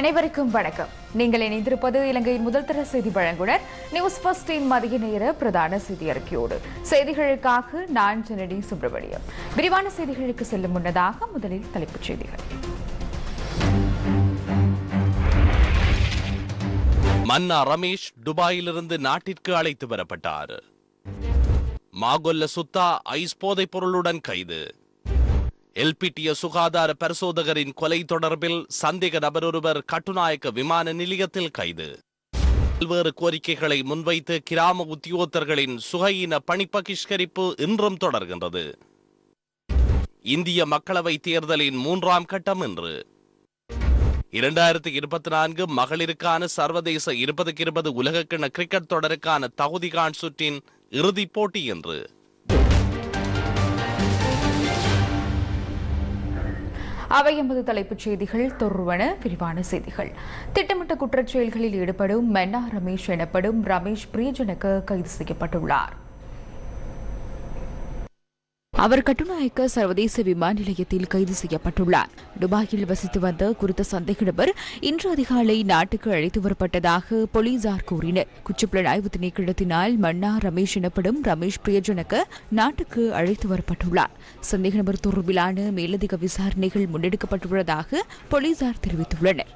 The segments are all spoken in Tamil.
அனைவருக்கும் வணக்கம். நீங்கள் இணைந்திருப்பது இலங்கையின் முதல் தர செய்தி வழங்குனர். நியூஸ் பஸ்டின் மதிய நேர பிரதான செய்தி அறிக்கையோடு செய்திகளுக்காக நான் ஜெனடி சுப்பிரமணியம். விரிவான செய்திகளுக்கு செல்லும் முன்னதாக முதலில் தலைப்புச் செய்திகள். மன்னா ரமேஷ் துபாயிலிருந்து நாட்டிற்கு அழைத்து வரப்பட்டார். மாகொல்ல சுத்தா ஐஸ் போதைப் பொருளுடன் கைது. எல்பிட்டிய சுகாதார பரிசோதகரின் கொலை தொடர்பில் சந்தேக நபர் ஒருவர் கட்டுநாயக்க விமான நிலையத்தில் கைது. பல்வேறு கோரிக்கைகளை முன்வைத்து கிராம உத்தியோகத்தர்களின் சுகையின பணி பகிஷ்கரிப்பு இன்றும் தொடர்கின்றது. இந்திய மக்களவை தேர்தலின் மூன்றாம் கட்டம் இன்று. இரண்டாயிரத்தி இருபத்தி நான்கு மகளிருக்கான சர்வதேச இருபதுக்கு இருபது உலகக்கிண கிரிக்கெட் தொடருக்கான தகுதிகான் சுற்றின் இறுதிப் போட்டி என்று அவை எமது தலைப்புச் செய்திகள். தொடர்வன விரிவான செய்திகள். திட்டமிட்ட குற்றச்செயல்களில் ஈடுபடும் மென்னா ரமேஷ் எனப்படும் ரமேஷ் பிரியஜனுக்கு கைது செய்யப்பட்டுள்ளார். அவர் கட்டுநாயக்க சர்வதேச விமான நிலையத்தில் கைது செய்யப்பட்டுள்ளார். துபாயில் வசித்து வந்த குறித்த சந்தேக நபர் இன்று அதிகாலை நாட்டுக்கு அழைத்து வரப்பட்டதாக போலீசார் கூறினர். குற்றப்புலனாய்வு திணைக்களத்தினால் மன்னா ரமேஷ் எனப்படும் ரமேஷ் பிரியஜனக நாட்டுக்கு அழைத்து வரப்பட்டுள்ளார். சந்தேக நபர் தொடர்பிலான மேலதிக விசாரணைகள் முன்னெடுக்கப்பட்டுள்ளதாக போலீசார் தெரிவித்துள்ளனர்.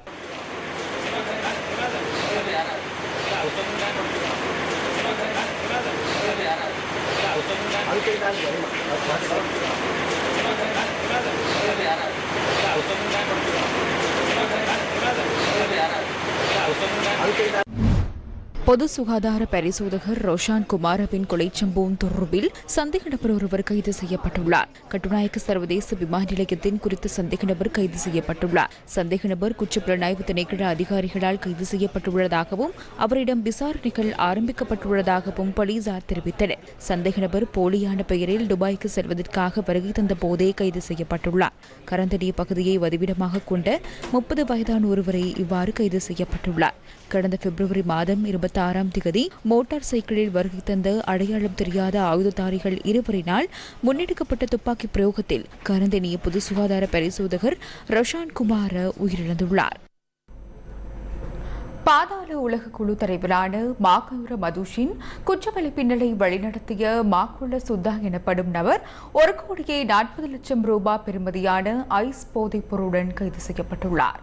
பொது சுகாதார பரிசோதகர் ரோஷான் குமாரவின் கொலை சம்பவம் தொடர்பில் சந்தேக நபர் ஒருவர் கைது செய்யப்பட்டுள்ளார். கட்டுநாயக்க சர்வதேச விமான நிலையத்தின் குறித்த சந்தேக நபர் கைது செய்யப்பட்டுள்ளார். சந்தேக நபர் குற்றப்புலனாய்வு திணைக்கள அதிகாரிகளால் கைது செய்யப்பட்டுள்ளதாகவும் அவரிடம் விசாரணைகள் ஆரம்பிக்கப்பட்டுள்ளதாகவும் போலீசார் தெரிவித்தனர். சந்தேக நபர் போலியான பெயரில் துபாய்க்கு செல்வதற்காக வருகை தந்த போதே கைது செய்யப்பட்டுள்ளார். கரந்தடி பகுதியை வதிவிடமாக கொண்ட முப்பது வயதான ஒருவரை இவ்வாறு கைது செய்யப்பட்டுள்ளார். கடந்த பிப்ரவரி மாதம் இருபத்தி ஆறாம் திகதி மோட்டார் சைக்கிளில் வருகை தந்த அடையாளம் தெரியாத ஆயுததாரிகள் இருவரினால் முன்னெடுக்கப்பட்ட துப்பாக்கி பிரயோகத்தில் கரந்தெனிய பொது சுகாதார பரிசோதகர் ரொஷான் குமார உயிரிழந்துள்ளார். பாதாள உலக குழு தலைவரான மாகவுர மதுஷின் குற்றவழி பின்னலை வழிநடத்திய மாக்குள்ள சுத்தா எனப்படும் நபர் ஒரு கோடியே நாற்பது லட்சம் ரூபாய் பெறுமதியான ஐஸ் போதைப் பொருளுடன் கைது செய்யப்பட்டுள்ளார்.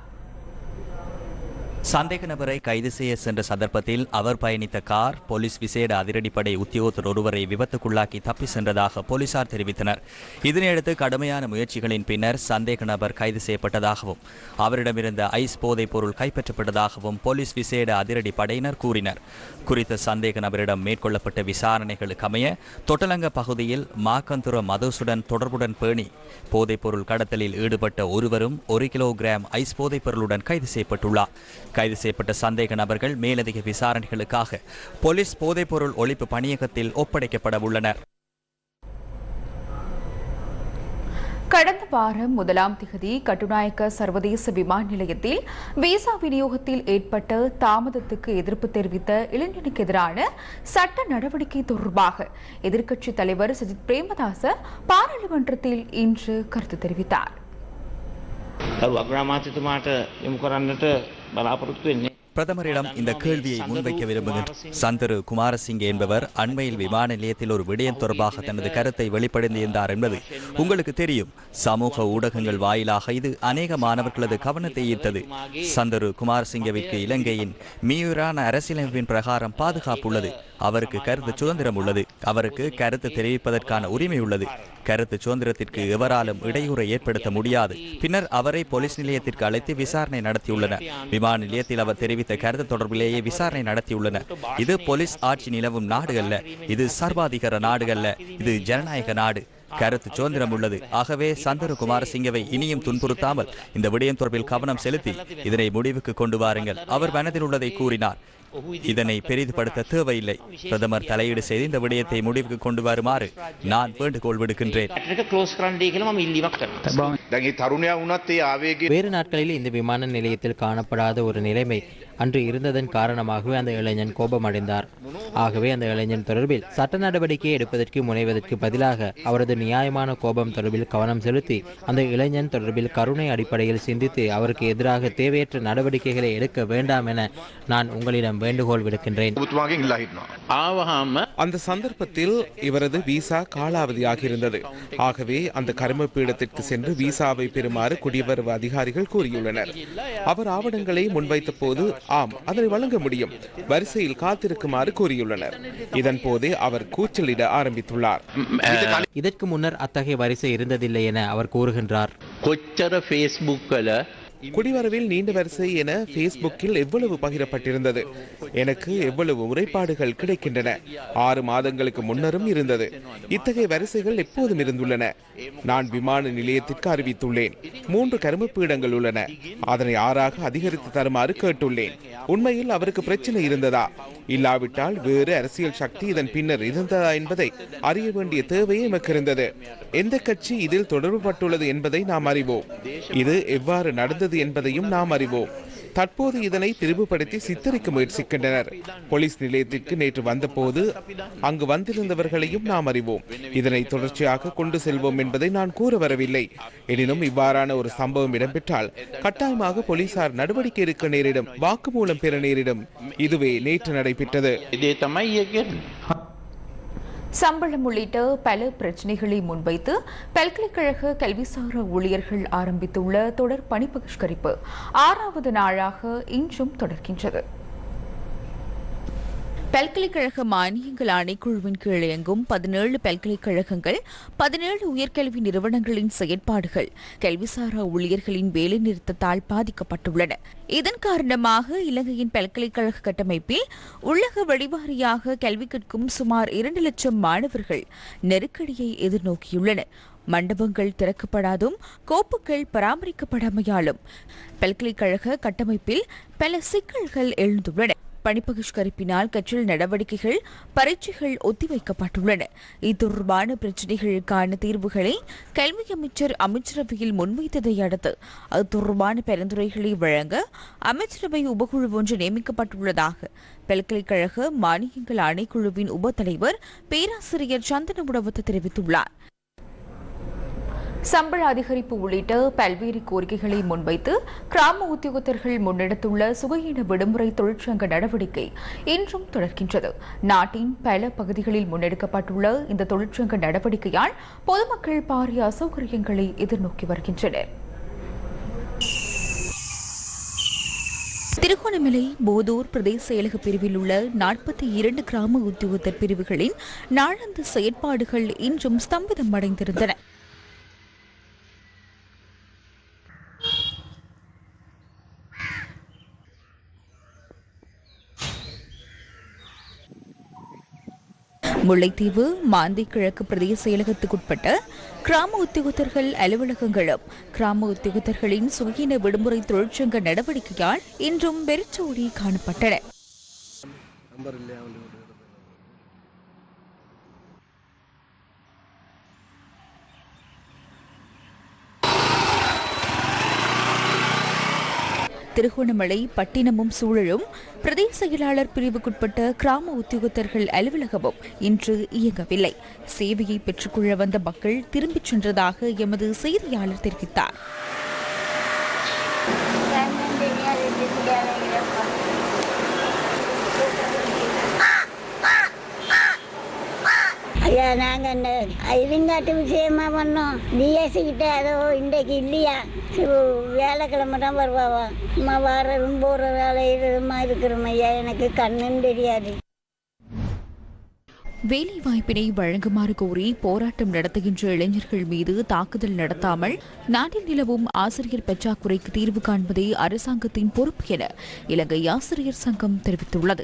சந்தேக நபரை கைது செய்ய சென்ற சந்தர்ப்பத்தில் அவர் பயணித்த கார் போலீஸ் விசேட அதிரடிப்படை உத்தியோகத்தர் ஒருவரை விபத்துக்குள்ளாக்கி தப்பி சென்றதாக போலீசார் தெரிவித்தனர். இதனையடுத்து கடுமையான முயற்சிகளின் பின்னர் சந்தேக நபர் கைது செய்யப்பட்டதாகவும் அவரிடமிருந்த ஐஸ் போதைப் பொருள் கைப்பற்றப்பட்டதாகவும் போலீஸ் விசேட அதிரடி படையினர் கூறினர். குறித்த சந்தேக நபரிடம் மேற்கொள்ளப்பட்ட விசாரணைகளுக்கு அமைய தொட்டலங்க பகுதியில் மாக்கந்துர மதுசுடன் தொடர்புடன் பேணி போதைப் பொருள் கடத்தலில் ஈடுபட்ட ஒருவரும் ஒரு கிலோகிராம் ஐஸ் போதைப் பொருளுடன் கைது செய்யப்பட்டுள்ளார். கைது செய்யப்பட்ட சந்தேக நபர்கள் மேலதிக விசாரணைகளுக்காக போலீஸ் போதைப்பொருள் ஒழிப்பு பணியகத்தில் ஒப்படைக்கப்பட உள்ளனர். கடந்த வாரம் முதலாம் திகதி கட்டுநாயக்க சர்வதேச விமான நிலையத்தில் விசா விநியோகத்தில் ஏற்பட்ட தாமதத்துக்கு எதிர்ப்பு தெரிவித்த இளைஞனுக்கு எதிரான சட்ட நடவடிக்கை தொடர்பாக எதிர்க்கட்சித் தலைவர் சஜித் பிரேமதாச பாராளுமன்றத்தில் இன்று கருத்து தெரிவித்தார். බලාපොරොත්තු වෙන්නේ. பிரதமரிடம் இந்த கேள்வியை முன்வைக்க விரும்புகிறேன். சந்தரு குமாரசிங்க என்பவர் அண்மையில் விமான நிலையத்தில் ஒரு விடயம் தொடர்பாக தனது கருத்தை வெளிப்படுத்தியிருந்தார் என்பது உங்களுக்கு தெரியும். சமூக ஊடகங்கள் வாயிலாக இது அநேக மாணவர்களது கவனத்தை ஈர்த்தது. சந்தரு குமாரசிங்கவிற்கு இலங்கையின் மீயூரான அரசியலமைப்பின் பிரகாரம் பாதுகாப்பு உள்ளது. அவருக்கு கருத்து சுதந்திரம் உள்ளது. அவருக்கு கருத்து தெரிவிப்பதற்கான உரிமை உள்ளது. கருத்து சுதந்திரத்திற்கு எவராலும் இடையூறை ஏற்படுத்த முடியாது. பின்னர் அவரை போலீஸ் நிலையத்திற்கு அழைத்து விசாரணை நடத்தியுள்ளனர். விமான நிலையத்தில் அவர் தெரிவித்த தெரிவித்த கருத்து தொடர்பிலேயே விசாரணை நடத்தியுள்ளனர் இது போலீஸ் ஆட்சி நிலவும் நாடு இது சர்வாதிகார நாடு இது ஜனநாயக நாடு. கருத்து சுதந்திரம் உள்ளது. ஆகவே சந்தரு குமாரசிங்கவை இனியும் துன்புறுத்தாமல் இந்த விடயம் தொடர்பில் கவனம் செலுத்தி இதனை முடிவுக்கு கொண்டு வாருங்கள். அவர் மனதில் உள்ளதை கூறினார். இதனை பெரிதுபடுத்த தேவையில்லை. பிரதமர் தலையீடு செய்து இந்த விடயத்தை முடிவுக்கு கொண்டு வருமாறு நான் வேண்டுகோள் விடுக்கின்றேன். வேறு நாட்களில் இந்த விமான நிலையத்தில் காணப்படாத ஒரு நிலைமை அன்று இருந்ததன் காரணமாகவே அந்த இளைஞன் கோபமடைந்தார். ஆகவே அந்த இளைஞன் தொடர்பில் சட்ட நடவடிக்கை எடுப்பதற்கு முனைவதற்கு பதிலாக அவரது நியாயமான கோபம் தொடர்பில் கவனம் செலுத்தி அந்த இளைஞன் தொடர்பில் கருணை அடிப்படையில் சிந்தித்து அவருக்கு எதிராக தேவையற்ற நடவடிக்கைகளை எடுக்க வேண்டாம் என நான் உங்களிடம் வேண்டுகோள் விடுக்கின்றேன். அந்த சந்தர்ப்பத்தில் இவரது விசா காலாவதியாக இருந்தது ஆகவே அந்த கரும பீடத்திற்கு சென்று விசாவை பெறுமாறு குடிவரவு அதிகாரிகள் கூறியுள்ளனர். அவர் ஆவணங்களை முன்வைத்த போது ஆம் அதனை வழங்க முடியும். வரிசையில் காத்திருக்குமாறு கூறியுள்ளனர். இதன் போது அவர் கூச்சலிட ஆரம்பித்துள்ளார். இதற்கு முன்னர் அத்தகைய வரிசை இருந்ததில்லை என அவர் கூறுகின்றார். கொச்சர ஃபேஸ்புக்கில் குடிவரவில் நீண்ட வரிசை என பேஸ்புக்கில் எவ்வளவு பகிரப்பட்டிருந்தது? எனக்கு எவ்வளவு முறைப்பாடுகள் கிடைக்கின்றன? ஆறு மாதங்களுக்கு முன்னரும் இருந்தது. இத்தகைய வரிசைகள் எப்போதும் இருந்துள்ளன. நான் விமான நிலையத்திற்கு அறிவித்துள்ளேன். மூன்று கருமப்பீடங்கள் உள்ளன. அதனை ஆறாக அதிகரித்து தருமாறு கேட்டுள்ளேன். உண்மையில் அவருக்கு பிரச்சனை இருந்ததா? இல்லாவிட்டால் வேறு அரசியல் சக்தி இதன் பின்னர் இருந்ததா என்பதை அறிய வேண்டிய தேவை எமக்கு இருந்தது எந்த கட்சி இதில் தொடர்புபட்டுள்ளது என்பதை நாம் அறிவோம். இது எவ்வாறு நடந்தது என்பதையும் நாம் அறிவோம். தற்போது இதனை திரிவுபடுத்தி சித்தரிக்க முயற்சிக்கின்றனர். போலீஸ் நிலையத்திற்கு நேற்று வந்தபோது அங்கு வந்திருந்தவர்களையும் நாம் அறிவோம். இதனை தொடர்ச்சியாக கொண்டு செல்வோம் என்பதை நான் கூற வரவில்லை. எனினும் இவ்வாறான ஒரு சம்பவம் இடம்பெற்றால் கட்டாயமாக போலீசார் நடவடிக்கை எடுக்க நேரிடும் வாக்குமூலம் பெற நேரிடும். இதுவே நேற்று நடைபெற்றது. சம்பளம் உள்ளிட்ட பல பிரச்சினைகளை முன்வைத்து பல்கலைக்கழக கல்விசார ஊழியர்கள் ஆரம்பித்துள்ள தொடர் பணி பகிஷ்கரிப்பு ஆறாவது நாளாக இன்றும் தொடர்கின்றது. பல்கலைக்கழக மானியங்கள் ஆணைக்குழுவின் கீழ் இயங்கும் பதினேழு பல்கலைக்கழகங்கள் பதினேழு உயர்கல்வி நிறுவனங்களின் செயற்பாடுகள் கல்விசாரா ஊழியர்களின் வேலைநிறுத்தத்தால் பாதிக்கப்பட்டுள்ளன. இதன் காரணமாக இலங்கையின் பல்கலைக்கழக கட்டமைப்பில் உள்ளக வழிவாரியாக கல்வி கற்கும் சுமார் இரண்டு லட்சம் மாணவர்கள் நெருக்கடியை எதிர்நோக்கியுள்ளனர். மண்டபங்கள் திறக்கப்படாதும் கோப்புகள் பராமரிக்கப்படாமையாலும் பல்கலைக்கழக கட்டமைப்பில் பல சிக்கல்கள் எழுந்துள்ளன. பணிப்பகிஷ்கரிப்பினால் கற்றல் நடவடிக்கைகள் பரீட்சைகள் ஒத்திவைக்கப்பட்டுள்ளன. இது தொடர்பான பிரச்சினைகளுக்கான தீர்வுகளை கல்வி அமைச்சர் அமைச்சரவையில் முன்வைத்ததை அடுத்து அது தொடர்பான பரிந்துரைகளை வழங்க அமைச்சரவை உபகுழு ஒன்று நியமிக்கப்பட்டுள்ளதாக பல்கலைக்கழக மானியங்கள் ஆணைக்குழுவின் உப தலைவர் பேராசிரியர் சந்தன உடவத்து தெரிவித்துள்ளார். சம்பள அதிகரிப்பு உள்ளிட்ட பல்வேறு கோரிக்கைகளை முன்வைத்து கிராம உத்தியோகத்தர்கள் முன்னெடுத்துள்ள சுகையின விடுமுறை தொழிற்சங்க நடவடிக்கை இன்றும் தொடர்கின்றது. நாட்டின் பல பகுதிகளில் முன்னெடுக்கப்பட்டுள்ள இந்த தொழிற்சங்க நடவடிக்கையால் பொதுமக்கள் பாரிய அசௌகரியங்களை எதிர்நோக்கி வருகின்றனர். திருகோணமலை போதூர் பிரதேச செயலக பிரிவில் உள்ள நாற்பத்தி இரண்டு கிராம உத்தியோகத்தர் பிரிவுகளின் நாளந்த செயற்பாடுகள் இன்றும் ஸ்தம்பிதம் அடைந்திருந்தன. முல்லைத்தீவு மாந்தை கிழக்கு பிரதேச செயலகத்துக்குட்பட்ட கிராம உத்தியோகத்தர்கள் அலுவலகங்களும் கிராம உத்தியோகத்தர்களின் சுகீன விடுமுறை தொழிற்சங்க நடவடிக்கையால் இன்றும் வெறிச்சோடி காணப்பட்டன. திருகோணமலை பட்டினமும் சூழலும் பிரதேச செயலாளர் பிரிவுக்குட்பட்ட கிராம உத்தியோகத்தர்கள் அலுவலகமும் இன்று இயங்கவில்லை. சேவையை பெற்றுக்கொள்ள வந்த மக்கள் திரும்பிச் சென்றதாக எமது செய்தியாளர் தெரிவித்தார் ஐயா நாங்கள் இந்த இருங்காட்டு விஷயமா பண்ணோம். டிஎஸ்சி கிட்ட அதோ இன்றைக்கு இல்லையா? வேலைக்கிழமை தான் வருவாவா? அம்மா வர்றதும் போகிற வேலை இதுமா இருக்கிறோம் ஐயா. எனக்கு கண்ணுன்னு தெரியாது. வேலை வாய்ப்பினை வழங்குமாறு கோரி போராட்டம் நடத்துகின்ற இளைஞர்கள் மீது தாக்குதல் நடத்தாமல் நாட்டில் நிலவும் ஆசிரியர் பற்றாக்குறைக்கு தீர்வு காண்பதே அரசாங்கத்தின் பொறுப்பு என இலங்கை ஆசிரியர் சங்கம் தெரிவித்துள்ளது.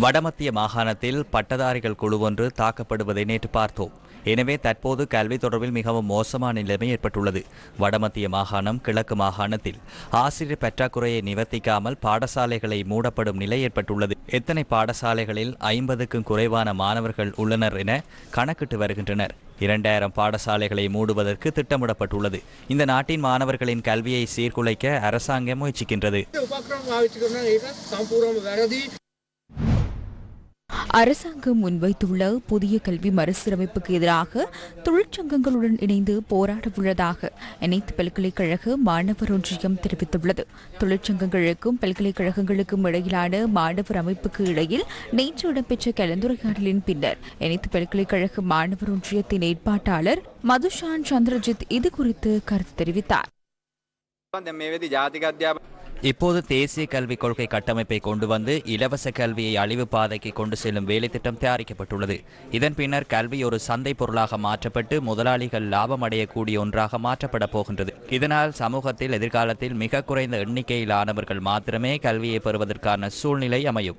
வடமத்திய மாகாணத்தில் பட்டதாரிகள் குழு ஒன்று தாக்கப்படுவதை நேற்று பார்த்தோம். எனவே தற்போது கல்வி தொடர்பில் மிகவும் மோசமான நிலைமை ஏற்பட்டுள்ளது. வடமத்திய மாகாணம் கிழக்கு மாகாணத்தில் ஆசிரியர் பற்றாக்குறையை நிவர்த்திக்காமல் பாடசாலைகளை மூடப்படும் நிலை ஏற்பட்டுள்ளது. எத்தனை பாடசாலைகளில் ஐம்பதுக்கும் குறைவான மாணவர்கள் உள்ளனர் என கணக்கிட்டு வருகின்றனர். இரண்டாயிரம் பாடசாலைகளை மூடுவதற்கு திட்டமிடப்பட்டுள்ளது. இந்த நாட்டின் மாணவர்களின் கல்வியை சீர்குலைக்க அரசாங்கம் முயற்சிக்கின்றது. அரசாங்கம் முன்வைத்துள்ள புதிய கல்வி மறுசீரமைப்புக்கு எதிராக தொழிற்சங்கங்களுடன் இணைந்து போராட உள்ளதாக அனைத்து பல்கலைக்கழக மாணவர் ஒன்றியம் தெரிவித்துள்ளது. தொழிற்சங்கங்களுக்கும் பல்கலைக்கழகங்களுக்கும் இடையிலான மாணவர் அமைப்புக்கு இடையில் நேற்று இடம்பெற்ற கலந்துரையாடலின் பின்னர் அனைத்து பல்கலைக்கழக மாணவர் ஒன்றியத்தின் ஏற்பாட்டாளர் மதுஷான் சந்திரஜித் இது குறித்து கருத்து தெரிவித்தார். இப்போது தேசிய கல்விக் கொள்கை கட்டமைப்பை கொண்டு வந்து இலவச கல்வியை அழிவு பாதைக்கு கொண்டு செல்லும் வேலைத்திட்டம் தயாரிக்கப்பட்டுள்ளது. இதன் பின்னர் கல்வி ஒரு சந்தை பொருளாக மாற்றப்பட்டு முதலாளிகள் லாபம் அடையக்கூடிய ஒன்றாக மாற்றப்பட போகின்றது. இதனால் சமூகத்தில் எதிர்காலத்தில் மிக குறைந்த எண்ணிக்கையிலானவர்கள் மாத்திரமே கல்வியை பெறுவதற்கான சூழ்நிலை அமையும்.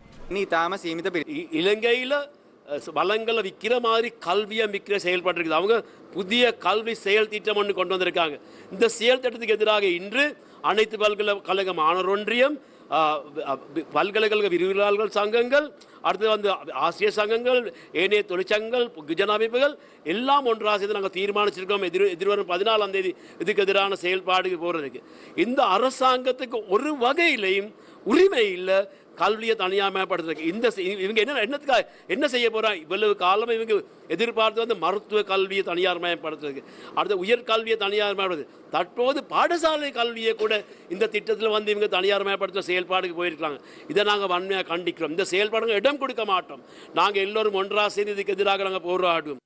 இ- இலங்கையில அஹ், ச- வளங்களை விற்கிற மாதிரி கல்வியை விற்கிற செயல்பாடு இருக்குது. அவங்க புதிய கல்வி செயல் திட்டம் ஒன்று கொண்டு வந்திருக்காங்க. இந்த செயல் திட்டத்துக்கு எதிராக இன்று அனைத்து பல்கலைக்கழக மாணவர் ஒன்றியம் பல்கலைக்கழக விரிவுரையாளர்கள் சங்கங்கள் அடுத்து வந்து ஆசிரியர் சங்கங்கள் ஏனைய தொழிற்சங்கங்கள் கிஜன அமைப்புகள் எல்லாம் ஒன்றாக சேர்ந்து நாங்கள் தீர்மானிச்சிருக்கோம். எதிர் எதிர்வரும் பதினாலாம் தேதி இதுக்கு எதிரான செயல்பாடு போகிறதுக்கு இந்த அரசாங்கத்துக்கு ஒரு வகையிலையும் உரிமை இல்லை. கல்வியை தனியாமப்படுத்துறதுக்கு இந்த இவங்க என்ன என்னத்துக்காக என்ன செய்ய போகிறாங்க இவ்வளவு காலம் இவங்க எதிர்பார்த்து வந்து மருத்துவ கல்வியை தனியார் மயப்படுத்துறதுக்கு அடுத்த உயர்கல்வியை தனியார்மயப்படுது தற்போது பாடசாலை கல்வியை கூட இந்த திட்டத்தில் வந்து இவங்க தனியார் மயப்படுத்துகிற செயல்பாடுக்கு போயிருக்காங்க இதை நாங்கள் வன்மையாக கண்டிக்கிறோம். இந்த செயல்பாடுங்க இடம் கொடுக்க மாட்டோம். நாங்கள் எல்லோரும் ஒன்றாக சேர்ந்து இதுக்கு எதிராக நாங்கள் போராடுவோம்.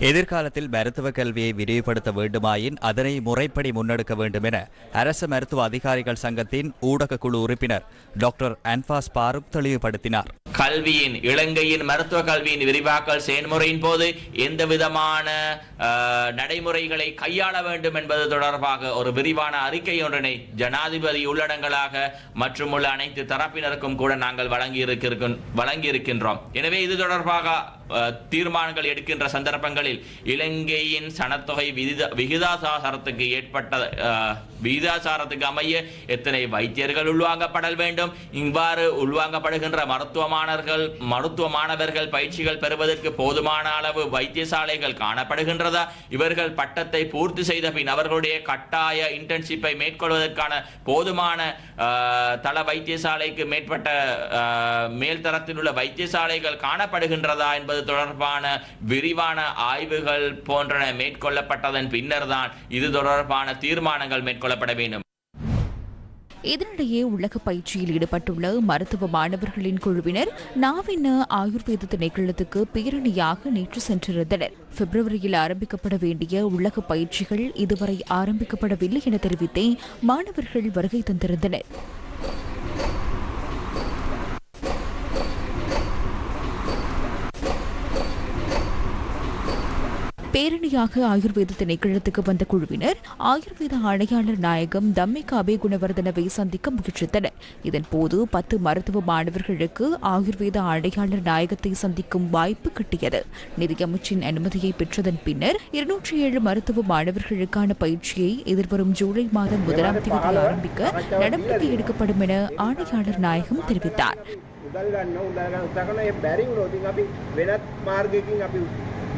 எதிர்காலத்தில் மருத்துவ கல்வியை விரிவுபடுத்த வேண்டுமாயின் அதனை முறைப்படி முன்னெடுக்க வேண்டும் என அரசு மருத்துவ அதிகாரிகள் சங்கத்தின் ஊடக குழு உறுப்பினர் டாக்டர் அன்பாஸ் பாருக் தெளிவுபடுத்தினார். கல்வியின் இலங்கையின் மருத்துவ கல்வியின் விரிவாக்கல் செயல்முறையின் போது எந்த விதமான நடைமுறைகளை கையாள வேண்டும் என்பது தொடர்பாக ஒரு விரிவான அறிக்கை ஒன்றினை ஜனாதிபதி உள்ளடங்களாக மற்றும் உள்ள அனைத்து தரப்பினருக்கும் கூட நாங்கள் வழங்கி இருக்கின்றோம் வழங்கி இருக்கின்றோம் எனவே இது தொடர்பாக தீர்மானங்கள் எடுக்கின்ற சந்தர்ப்பங்களில் இலங்கையின் சனத்தொகை விகித விகிதாசாரத்துக்கு ஏற்பட்ட விகிதாசாரத்துக்கு அமைய எத்தனை வைத்தியர்கள் உள்வாங்கப்படல் வேண்டும். இவ்வாறு உள்வாங்கப்படுகின்ற மருத்துவமானர்கள் மருத்துவ மாணவர்கள் பயிற்சிகள் பெறுவதற்கு போதுமான அளவு வைத்தியசாலைகள் காணப்படுகின்றதா? இவர்கள் பட்டத்தை பூர்த்தி செய்த பின் அவர்களுடைய கட்டாய இன்டர்ன்ஷிப்பை மேற்கொள்வதற்கான போதுமான தள வைத்தியசாலைக்கு மேற்பட்ட மேல்தரத்தில் உள்ள வைத்தியசாலைகள் காணப்படுகின்றதா என்பது தொடர்பான விரிவான ஆய்வுகள் போன்றன மேற்கொள்ளப்பட்டதன் பின்னர்தான் இது தொடர்பான தீர்மானங்கள் மேற்கொள்ளப்பட வேண்டும். இதனிடையே உலக பயிற்சியில் ஈடுபட்டுள்ள மருத்துவ மாணவர்களின் குழுவினர் நாவின ஆயுர்வேத திணைக்களத்துக்கு பேரணியாக நேற்று சென்றிருந்தனர். பிப்ரவரியில் ஆரம்பிக்கப்பட வேண்டிய உலக பயிற்சிகள் இதுவரை ஆரம்பிக்கப்படவில்லை என தெரிவித்தே மாணவர்கள் வருகை தந்திருந்தனர். பேரணியாக ஆயுர்வேத திணைக்களத்துக்கு வந்த குழுவினர் ஆயுர்வேத ஆணையாளர் நாயகம் தம்மிக அபேகுணவர்தனவை சந்திக்க முயற்சித்தனர் இதன்போது பத்து மருத்துவ மாணவர்களுக்கு ஆயுர்வேத ஆணையாளர் நாயகத்தை சந்திக்கும் வாய்ப்பு கிட்டியது நிதியமைச்சின் அனுமதியை பெற்றதன் பின்னர் இருநூற்றி ஏழு மருத்துவ மாணவர்களுக்கான பயிற்சியை எதிர்வரும் ஜூலை மாதம் முதலாம் தேதி ஆரம்பிக்க நடவடிக்கை எடுக்கப்படும் என ஆணையாளர் நாயகம் தெரிவித்தார் උදල් ගන්න උදල් ගන්න උත්සාහ කරනවා ඒ බැරි වුණොත් ඉතින් අපි වෙනත් මාර්ගයකින් අපි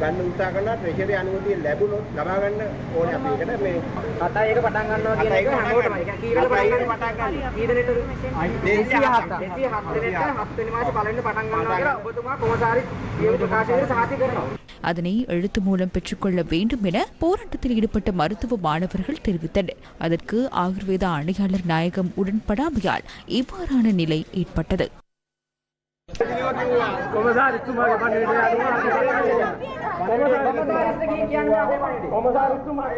ගන්න උත්සාහ කරනවා ට්‍රෙෂරි අනුමැතිය ලැබුණොත් ලබා ගන්න ඕනේ අපි ඒකට මේ කතා එක පටන් ගන්නවා කියන එක හැමෝටම ඒක කීරක පටන් ගන්න පටන් ගන්න කී දෙනෙක්ද 207 207 දෙනෙක්ට හත් වෙනි මාසේ පළවෙනි පටන් ගන්නවා කියලා ඔබතුමා කොමසාරි කියව ප්‍රකාශනයේ සාති කරනවා அதனை எழுத்து மூலம் பெற்றுக்கொள்ள வேண்டும் என போராட்டத்தில் ஈடுபட்ட மருத்துவ மாணவர்கள் தெரிவித்தனர் அதற்கு ஆயுர்வேத ஆணையாளர் நாயகம் உடன்படாமையால் இவ்வாறான நிலை ஏற்பட்டது කොමසාරිතුමාගේ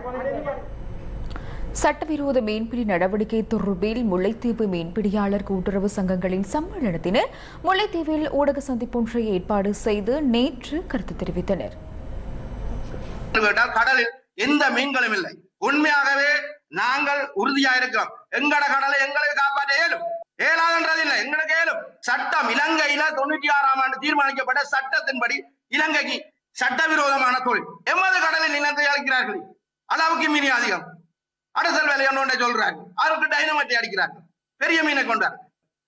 පණිවිඩය சட்டவிரோத மீன்பிடி நடவடிக்கை தொடர்பில் முல்லைத்தீவு மீன்பிடியாளர் கூட்டுறவு சங்கங்களின் சம்மேளனத்தினர் முல்லைத்தீவில் ஊடக சந்திப்பொன்றை ஏற்பாடு செய்து நேற்று கருத்து தெரிவித்தனர் விட்டால் கடலில் எந்த மீன்களும் இல்லை உண்மையாகவே நாங்கள் உறுதியா இருக்கிறோம் எங்கட கடலை எங்களுக்கு காப்பாற்ற இயலும் ஏலாதுன்றது இல்லை. எங்களுக்கு இயலும் சட்டம் இலங்கையில தொண்ணூற்றி ஆறாம் ஆண்டு தீர்மானிக்கப்பட்ட சட்டத்தின்படி இலங்கைக்கு சட்டவிரோதமான தொழில். எமது கடலில் நிலத்தை அழைக்கிறார்கள் அளவுக்கு மீறி அதிகம். அரசல் வேலை ஒன்றை சொல்றாங்க அவருக்கு டைனமட்டை அடிக்கிறாங்க பெரிய மீனை கொண்டார்.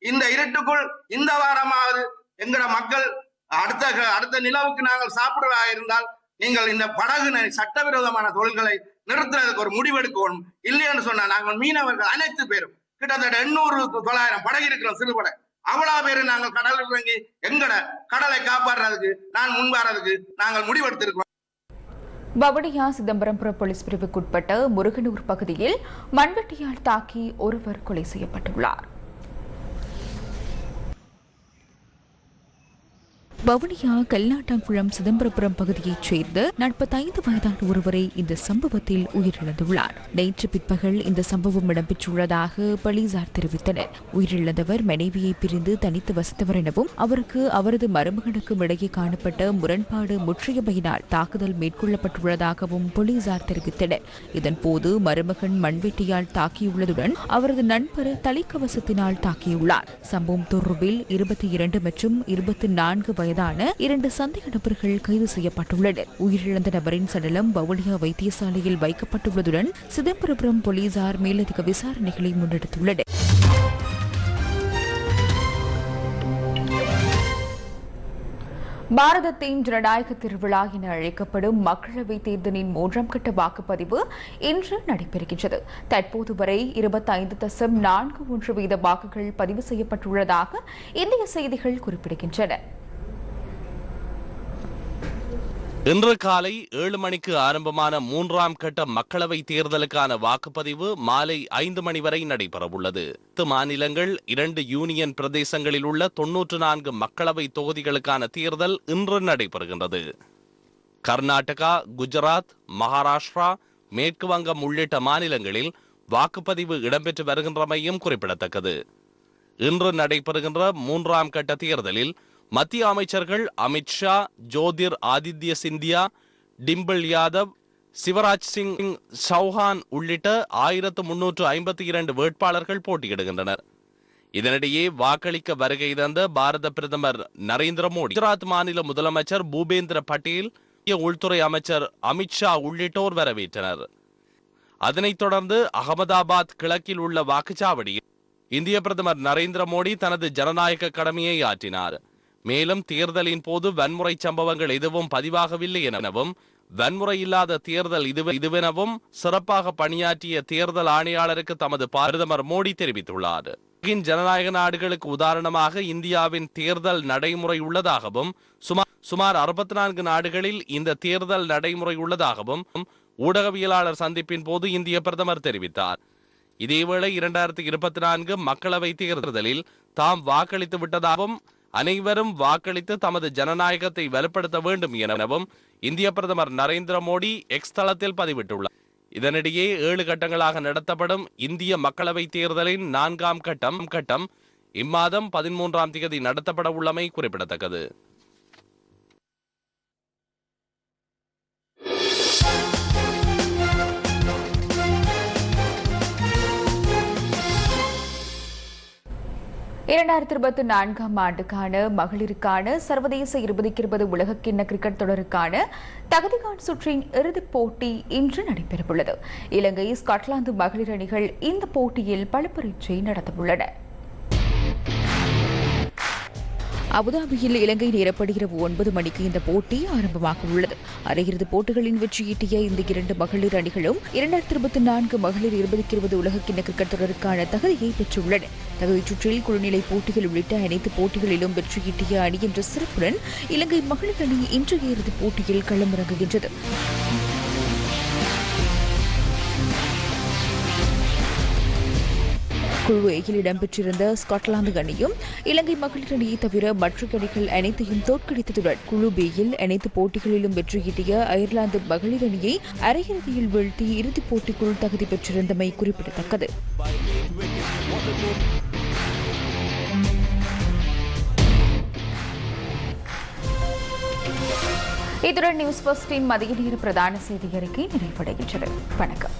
இந்த இருட்டுக்குள் இந்த வாரமாவது எங்கட மக்கள் அடுத்த அடுத்த நிலவுக்கு நாங்கள் சாப்பிடுவதாக இருந்தால் நீங்கள் இந்த படகு சட்டவிரோதமான தொழில்களை நிறுத்துறதுக்கு ஒரு முடிவெடுக்கணும் இல்லைன்னு சொன்னா நாங்கள் மீனவர்கள் அனைத்து பேரும். கிட்டத்தட்ட எண்ணூறு தொள்ளாயிரம் படகு இருக்கிறோம் சிறுபடை அவ்வளவு பேரு நாங்கள் கடல் இறங்கி எங்கட கடலை காப்பாடுறதுக்கு நான் முன்வாரதுக்கு நாங்கள் முடிவெடுத்திருக்கிறோம். வவுனியா சிதம்பரம்புரம் போலீஸ் பிரிவுக்குட்பட்ட முருகனூர் பகுதியில் மண்வெட்டியால் தாக்கி ஒருவர் கொலை செய்யப்பட்டுள்ளார். வவுனியா கல்லாட்டாங்குளம் சிதம்பரபுரம் பகுதியைச் சேர்ந்த நாற்பத்தைந்து வயதான ஒருவரை இந்த சம்பவத்தில் உயிரிழந்துள்ளார். நேற்று பிற்பகல் இந்த சம்பவம் இடம்பெற்றுள்ளதாக போலீசார் தெரிவித்தனர். உயிரிழந்தவர் மனைவியை பிரிந்து தனித்து வசித்தவர் எனவும் அவருக்கு அவரது மருமகனுக்கும் இடையே காணப்பட்ட முரண்பாடு முற்றியமையினால் தாக்குதல் மேற்கொள்ளப்பட்டுள்ளதாகவும் போலீசார் தெரிவித்தனர். இதன்போது மருமகன் மண்வெட்டியால் தாக்கியுள்ளதுடன் அவரது நண்பர் தலைக்கவசத்தினால் தாக்கியுள்ளார். சம்பவம் தொடர்பில் இருபத்தி இரண்டு மற்றும் இருபத்தி நான்கு வயது வயதான இரண்டு சந்தேக நபர்கள் கைது செய்யப்பட்டுள்ளனர். உயிரிழந்த நபரின் சடலம் வவுனியா வைத்தியசாலையில் வைக்கப்பட்டுள்ளதுடன் சிதம்பரபுரம் போலீசார் மேலதிக விசாரணைகளை முன்னெடுத்துள்ளனர். பாரதத்தின் ஜனநாயக திருவிழா என அழைக்கப்படும் மக்களவைத் தேர்தலின் மூன்றாம் கட்ட வாக்குப்பதிவு இன்று நடைபெறுகின்றது. தற்போது வரை இருபத்தைந்து தசம் நான்கு ஒன்று வீத வாக்குகள் பதிவு செய்யப்பட்டுள்ளதாக இந்திய செய்திகள் குறிப்பிடுகின்றன. இன்று காலை ஏழு மணிக்கு ஆரம்பமான மூன்றாம் கட்ட மக்களவை தேர்தலுக்கான வாக்குப்பதிவு மாலை ஐந்து மணி வரை நடைபெறவுள்ளது. பத்து மாநிலங்கள் இரண்டு யூனியன் பிரதேசங்களில் உள்ள தொன்னூற்று நான்கு மக்களவை தொகுதிகளுக்கான தேர்தல் இன்று நடைபெறுகின்றது. கர்நாடகா குஜராத் மகாராஷ்டிரா மேற்கு வங்கம் உள்ளிட்ட மாநிலங்களில் வாக்குப்பதிவு இடம்பெற்று வருகின்றமையும் குறிப்பிடத்தக்கது. இன்று நடைபெறுகின்ற மூன்றாம் கட்ட தேர்தலில் மத்திய அமைச்சர்கள் அமித்ஷா ஜோதிர் ஆதித்ய சிந்தியா டிம்பிள் யாதவ் சிவராஜ் சிங் சௌஹான் உள்ளிட்ட ஆயிரத்து முன்னூற்று ஐம்பத்தி இரண்டு வேட்பாளர்கள் போட்டியிடுகின்றனர். இதனிடையே வாக்களிக்க வருகை தந்த பாரத பிரதமர் நரேந்திர மோடி குஜராத் மாநில முதலமைச்சர் பூபேந்திர பட்டேல் உள்துறை அமைச்சர் அமித்ஷா உள்ளிட்டோர் வரவேற்றனர். அதனைத் தொடர்ந்து அகமதாபாத் கிழக்கில் உள்ள வாக்குச்சாவடியில் இந்திய பிரதமர் நரேந்திர மோடி தனது ஜனநாயக கடமையை ஆற்றினார். மேலும் தேர்தலின் போது வன்முறை சம்பவங்கள் எதுவும் பதிவாகவில்லை எனவும் வன்முறை இல்லாத தேர்தல் இது இதுவெனவும் சிறப்பாக பணியாற்றிய தேர்தல் ஆணையாளருக்கு தமது பிரதமர் மோடி தெரிவித்துள்ளார். ஜனநாயக நாடுகளுக்கு உதாரணமாக இந்தியாவின் தேர்தல் நடைமுறை உள்ளதாகவும் சுமார் சுமார் அறுபத்தி நான்கு நாடுகளில் இந்த தேர்தல் நடைமுறை உள்ளதாகவும் ஊடகவியலாளர் சந்திப்பின் போது இந்திய பிரதமர் தெரிவித்தார். இதேவேளை இரண்டாயிரத்தி இருபத்தி நான்கு மக்களவை தேர்தலில் தாம் வாக்களித்து விட்டதாகவும் அனைவரும் வாக்களித்து தமது ஜனநாயகத்தை வலுப்படுத்த வேண்டும் எனவும் இந்திய பிரதமர் நரேந்திர மோடி எக்ஸ் தளத்தில் பதிவிட்டுள்ளார். இதனிடையே ஏழு கட்டங்களாக நடத்தப்படும் இந்திய மக்களவை தேர்தலின் நான்காம் கட்டம் கட்டம் இம்மாதம் பதிமூன்றாம் தேதி நடத்தப்பட உள்ளமை குறிப்பிடத்தக்கது. இரண்டாயிரத்தி இருபத்தி நான்காம் ஆண்டுக்கான மகளிருக்கான சர்வதேச இருபதுக்கு இருபது உலகக்கிண்ண கிரிக்கெட் தொடருக்கான தகுதிகான் சுற்றின் இறுதிப் போட்டி இன்று நடைபெறவுள்ளது. இலங்கை ஸ்காட்லாந்து மகளிர் அணிகள் இந்த போட்டியில் பல பரீட்சை நடத்தவுள்ளன. அபுதாபியில் இலங்கை நேரப்படி இரவு ஒன்பது மணிக்கு இந்த போட்டி ஆரம்பமாக உள்ளது. அரையிறுதி போட்டிகளின் வெற்றியீட்டிய இந்த இரண்டு மகளிர் அணிகளும் இரண்டாயிரத்தி இருபத்தி நான்கு மகளிர் இருபதுக்கு இருபது உலகக்கிண்ண கிரிக்கெட் தொடருக்கான தகுதியை பெற்றுள்ளன. தகுதி சுற்றில் குழுநிலை போட்டிகள் உள்ளிட்ட அனைத்து போட்டிகளிலும் வெற்றியீட்டிய அணி என்ற சிறப்புடன் இலங்கை மகளிர் அணி இன்றைய இறுதிப் போட்டியில் களமிறங்குகின்றது. குழு ஏயில் இடம்பெற்றிருந்த ஸ்காட்லாந்து அணியும் இலங்கை மகளிர் அணியை தவிர மற்ற அணிகள் அனைத்தையும் தோற்கடித்ததுடன் குழு பியில் அனைத்து போட்டிகளிலும் வெற்றியீட்டிய அயர்லாந்து மகளிர் அணியை அரையிறுதியில் வீழ்த்தி இறுதிப் போட்டிக்குள் தகுதி பெற்றிருந்தமை குறிப்பிடத்தக்கது. இத்துடன் நியூஸ் பஸ்டின் மதிய நேர பிரதான செய்தி அறிக்கை நிறைவடைகின்றது. வணக்கம்.